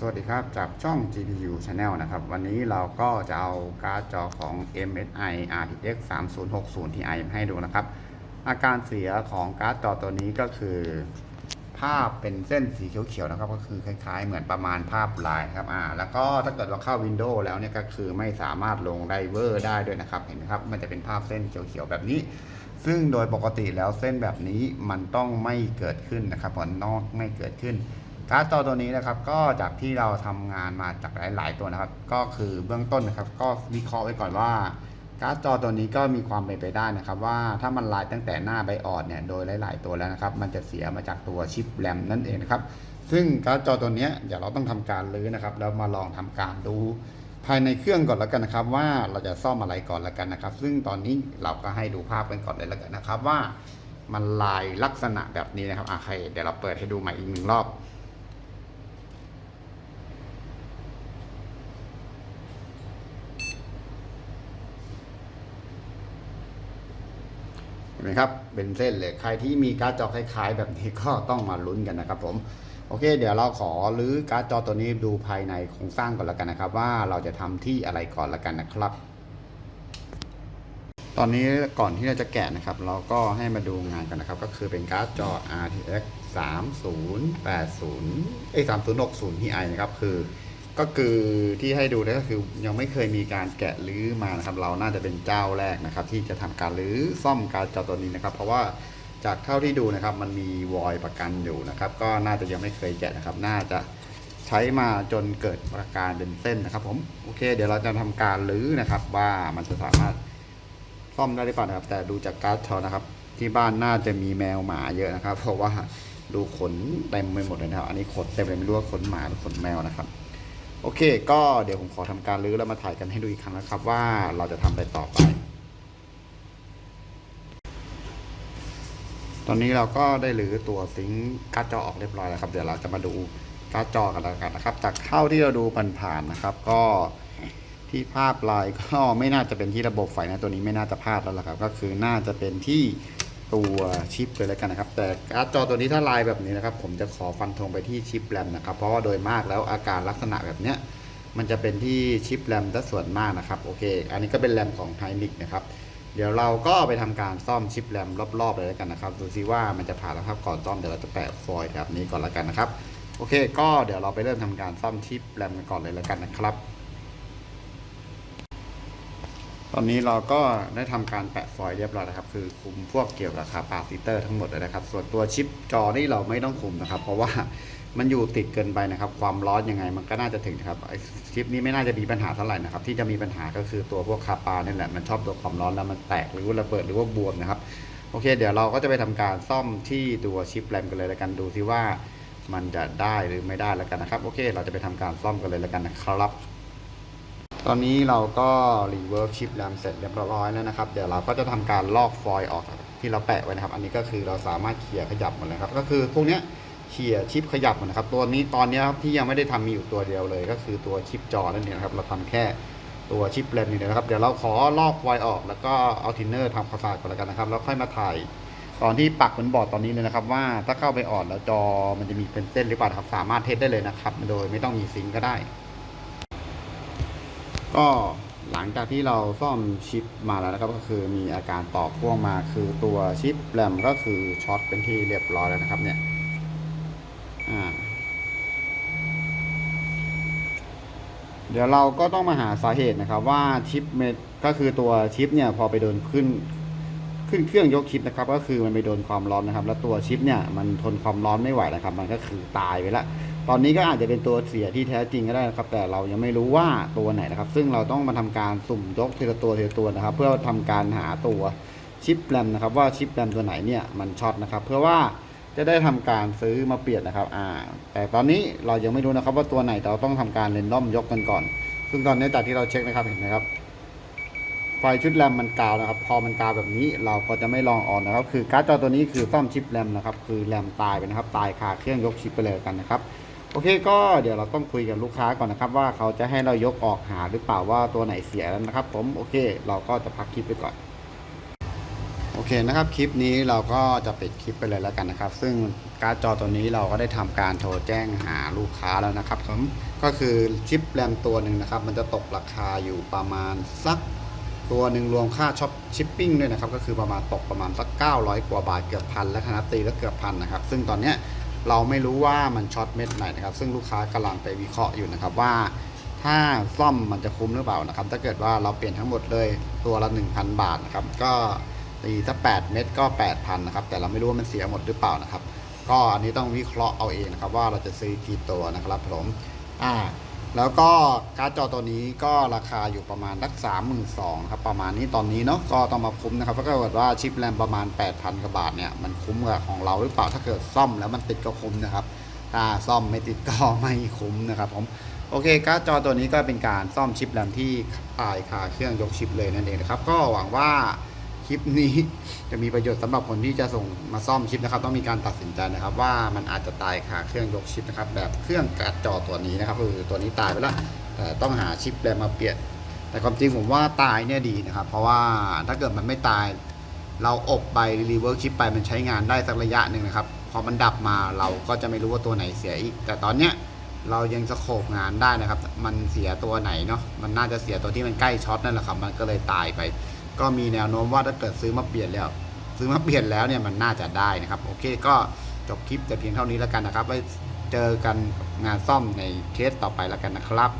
สวัสดีครับ จากช่อง GPU Channel นะครับ วันนี้เราก็จะเอาการ์ดจอของ MSI RTX 3060 Ti มให้ดูนะครับ อาการเสียของการ์ดจอตัวนี้ก็คือ ภาพเป็นเส้นสีเขียวๆนะครับ ก็คือคล้ายๆ เหมือนประมาณภาพลายครับอ่าแล้วก็ถ้าเกิดเราเข้า Windows แล้วเนี่ยก็คือไม่สามารถลงไดเวอร์ได้ด้วยนะครับ เห็นไหมครับ มันจะเป็นภาพเส้นเขียวๆแบบนี้ซึ่งโดยปกติแล้วเส้นแบบนี้มันต้องไม่เกิดขึ้นนะครับมันองไม่เกิดขึ้น การ์ดจอตัวนี้นะครับก็จากที่เราทำงานมาจากหลาย ๆ ตัวนะครับ ก็คือเบื้องต้นนะครับ ก็วิเคราะห์ไว้ก่อนว่าการ์ดจอตัวนี้ก็มีความเป็นไปได้นะครับ ว่าถ้ามันลายตั้งแต่หน้าไบออดเนี่ยโดยหลาย ๆ ตัวแล้วนะครับ มันจะเสียมาจากตัวชิปแรมนั่นเองนะครับ ซึ่งการ์ดจอตัวนี้เดี๋ยวเราต้องทำการรื้อนะครับ แล้วมาลองทำการดูภายในเครื่องก่อนแล้วกันนะครับ ว่าเราจะซ่อมอะไรก่อนแล้วกันนะครับ ซึ่งตอนนี้เราก็ให้ดูภาพกันก่อนเลยแล้วกันนะครับ ว่ามันลายลักษณะแบบนี้นะครับอะใครเดี๋ยวเราเปิดให้ดูใหม่อีกหนึ่งรอบ เห็นไห มครับ เป็นเส้นเลยใครที่มีการ์ดจอคล้ายๆ แบบนี้ก็ต้องมาลุ้นกันนะครับผมโอเค เดี๋ยวเราขอรื้อการ์ดจอตัวนี้ดูภายในโครงสร้างก่อนล้วกันนะครับ ว่าเราจะทำที่อะไรก่อนล้วกันนะครับ ตอนนี้ก่อนที่เราจะแกะนะครับ เราก็ให้มาดูงานกันนะครับ ก็คือเป็นการ์ดจอ RTX 3080เอ้ย3060 Ti นะครับคือ ก็คือที่ให้ดูเนี่ยก็คือยังไม่เคยมีการแกะรื้อมานะครับ เราน่าจะเป็นเจ้าแรกนะครับ ที่จะทำการรื้อซ่อมการ์ดจอตัวนี้นะครับ เพราะว่าจากเท่าที่ดูนะครับ มันมีวอยประกันอยู่นะครับ ก็น่าจะยังไม่เคยแกะนะครับ น่าจะใช้มาจนเกิดอาการเป็นเส้นนะครับ ผมโอเค เดี๋ยวเราจะทำการรื้อนะครับ ว่ามันจะสามารถซ่อมได้หรือเปล่านะครับ แต่ดูจากการ์ดจอนะครับ ที่บ้านน่าจะมีแมวหมาเยอะนะครับ เพราะว่าดูขนเต็มไปหมดเลยนะครับ อันนี้ขนเต็มเลยไม่รู้ว่าขนหมาหรือขนแมวนะครับ โอเค ก็เดี๋ยวผมขอทำการรื้อแล้วมาถ่ายกันให้ดูอีกครั้งนะครับ ว่าเราจะทำอะไรต่อไป ตอนนี้เราก็ได้รื้อตัวซิงค์การ์ดจอออกเรียบร้อยแล้วครับ เดี๋ยวเราจะมาดูการ์ดจอกันแล้วกันนะครับ จากเท่าที่เราดูผ่านๆนะครับ ก็ที่ภาพลายก็ไม่น่าจะเป็นที่ระบบไฟนะตัวนี้ไม่น่าจะพลาดแล้วล่ะครับ ก็คือน่าจะเป็นที่ ตัวชิปเลยแล้วกันนะครับ แต่การ์ดจอตัวนี้ถ้าลายแบบนี้นะครับ ผมจะขอฟันธงไปที่ชิปแรมนะครับ เพราะว่าโดยมากแล้วอาการลักษณะแบบเนี้ยมันจะเป็นที่ชิปแรมซะส่วนมากนะครับโอเค อันนี้ก็เป็นแรมของไฮนิกนะครับเดี๋ยวเราก็ไปทำการซ่อมชิปแรมรอบๆเลยแล้วกันนะครับ ดูซิว่ามันจะผ่านแล้วครับก่อนซ่อมเดี๋ยวเราจะแปะฟอยล์แบบนี้ก่อนแล้วกันนะครับโอเค ก็เดี๋ยวเราไปเริ่มทำการซ่อมชิปแรมกันก่อนเลยแล้วกันนะครับ ตอนนี้เราก็ได้ทำการแปะฟอยล์เรียบร้อยแล้วครับ คือคุมพวกเกี่ยวกับคาปาซิเตอร์ทั้งหมดเลยนะครับ ส่วนตัวชิปจอนี่เราไม่ต้องคุมนะครับ เพราะว่ามันอยู่ติดเกินไปนะครับ ความร้อนยังไงมันก็น่าจะถึงครับไอชิปนี้ไม่น่าจะมีปัญหาเท่าไหร่นะครับ ที่จะมีปัญหาก็คือตัวพวกคาปาเนี่ยแหละมันชอบตัวความร้อนแล้วมันแตกหรือว่าระเบิดหรือว่าบวมนะครับ โอเค เดี๋ยวเราก็จะไปทำการซ่อมที่ตัวชิปแรมกันเลยแล้วกันดูซิว่ามันจะได้หรือไม่ได้แล้วกันนะครับ โอเค เราจะไปทำการซ่อมกันเลยแล้วกันนะครับ ตอนนี้เราก็รีเวิร์กชิปแรมเสร็จเรียบร้อยแล้วนะครับ เดี๋ยวเราก็จะทำการลอกฟอยล์ออกที่เราแปะไว้นะครับ อันนี้ก็คือเราสามารถเขี่ยขยับหมดเลยครับ ก็คือพวกเนี้ยเขี่ยชิปขยับหมดนะครับ ตัวนี้ตอนนี้ครับที่ยังไม่ได้ทำมีอยู่ตัวเดียวเลย ก็คือตัวชิปจอนั่นเองนะครับ เราทำแค่ตัวชิปแรมนี่นะครับ เดี๋ยวเราขอลอกฟอยล์ออก แล้วก็เอาทินเนอร์ทำความสะอาดก่อนแล้วกันนะครับ แล้วค่อยมาถ่ายตอนที่ปักบนบอร์ดตอนนี้เลยนะครับ ว่าถ้าเข้าไปอ่อนแล้วจอมันจะมีเป็นเส้นหรือเปล่าครับ สามารถเทสได้เลยนะครับ โดยไม่ต้องมีซิงก็ได้ ก็หลังจากที่เราซ่อมชิปมาแล้วนะครับก็คือมีอาการต่อพ่วงมาคือตัวชิปแรมก็คือช็อตเป็นที่เรียบร้อยแล้วนะครับเนี่ยอ่าเดี๋ยวเราก็ต้องมาหาสาเหตุนะครับ ว่าชิปเมดก็คือตัวชิปเนี่ยพอไปโดนขึ้นขึ้นเครื่องยกชิปนะครับ ก็คือมันไปโดนความร้อนนะครับ แล้วตัวชิปเนี่ยมันทนความร้อนไม่ไหวนะครับ มันก็คือตายไปแล้ว ตอนนี้ก็อาจจะเป็นตัวเสียที่แท้จริงก็ได้นะครับ แต่เรายังไม่รู้ว่าตัวไหนนะครับ ซึ่งเราต้องมาทำการสุ่มยกทีละตัวทีละตัวนะครับ เพื่อทำการหาตัวชิปแรมนะครับ ว่าชิปแรมตัวไหนเนี่ยมันช็อตนะครับ เพื่อว่าจะได้ทำการซื้อมาเปลี่ยนนะครับ อ่า แต่ตอนนี้เรายังไม่รู้นะครับ ว่าตัวไหนเราต้องทำการเรนดอมยกกันก่อน ซึ่งตอนนี้จากที่เราเช็คนะครับเห็นไหมครับ ไฟชุดแรมมันกาวนะครับ พอมันกาวแบบนี้เราก็จะไม่ลองออนนะครับ คือการ์ดจอตัวนี้คือซ่อมชิปแรมนะครับ คือแรมตายไปนะครับ ตายคาเครื่องยกชิปไปเลยกันนะครับ โอเคก็เดี๋ยวเราต้องคุยกับลูกค้าก่อนนะครับ ว่าเขาจะให้เรายกออกหาหรือเปล่าว่าตัวไหนเสียแล้วนะครับ ผมโอเค เราก็จะพักคลิปไปก่อนโอเคนะครับคลิปนี้เราก็จะปิดคลิปไปเลยแล้วกันนะครับ ซึ่งการ์ดจอตัวนี้เราก็ได้ทำการโทรแจ้งหาลูกค้าแล้วนะครับผมก็คือชิปแรมตัวหนึ่งนะครับ มันจะตกราคาอยู่ประมาณสักตัวหนึ่งรวมค่าช็อปชิปปิ้งด้วยนะครับ ก็คือประมาณตกประมาณสัก 900 กว่าบาทเกือบพันแล้วคณะตีแล้วเกือบพันนะครับ ซึ่งตอนเนี้ย เราไม่รู้ว่ามันช็อตเม็ดไหนนะครับ ซึ่งลูกค้ากำลังไปวิเคราะห์อยู่นะครับว่า ถ้าซ่อมมันจะคุ้มหรือเปล่านะครับ ถ้าเกิดว่าเราเปลี่ยนทั้งหมดเลยตัวละ 1,000 บาทนะครับ ก็ตีถ้า8เม็ดก็ 8,000นะครับ แต่เราไม่รู้ว่ามันเสียหมดหรือเปล่านะครับ ก็อันนี้ต้องวิเคราะห์เอาเองนะครับ ว่าเราจะซื้อกี่ตัวนะครับผม อ่า แล้วก็การ์ดจอตัวนี้ก็ราคาอยู่ประมาณรักสามหมื่นสองครับประมาณนี้ตอนนี้เนาะก็ต้องมาคุ้มนะครับถ้าเกิดว่าชิปแรมประมาณ 8,000กว่าบาทเนี่ยมันคุ้มกับของเราหรือเปล่าถ้าเกิดซ่อมแล้วมันติดก็คุ้มนะครับ ถ้าซ่อมไม่ติดก็ไม่คุ้มนะครับผมโอเคการ์ดจอตัวนี้ก็เป็นการซ่อมชิปแรมที่ตายคาเครื่องยกชิปเลยนั่นเองนะครับก็หวังว่า คลิปนี้จะมีประโยชน์สำหรับคนที่จะส่งมาซ่อมชิปนะครับ ต้องมีการตัดสินใจนะครับ ว่ามันอาจจะตายคาเครื่องยกชิปนะครับ แบบเครื่องกร์ดจอตัวนี้นะครับ คือตัวนี้ตายไปแล้วแต่ต้องหาชิปแรมมาเปลี่ยน แต่ความจริงผมว่าตายเนี่ยดีนะครับ เพราะว่าถ้าเกิดมันไม่ตาย เราอบไปรีเวิร์กชิปไปมันใช้งานได้สักระยะหนึ่งนะครับพอมันดับมาเราก็จะไม่รู้ว่าตัวไหนเสียอีก แต่ตอนเนี้ยเรายังสโคบงานได้นะครับ มันเสียตัวไหนเนาะ มันน่าจะเสียตัวที่มันใกล้ช็อตนั่นแหละครับ มันก็เลยตายไป ก็มีแนวโน้มว่าถ้าเกิดซื้อมาเปลี่ยนแล้ว ซื้อมาเปลี่ยนแล้วเนี่ยมันน่าจะได้นะครับ โอเคก็จบคลิปแต่เพียงเท่านี้แล้วกันนะครับไว้เจอกันงานซ่อมในเคสต่อไปแล้วกันนะครับ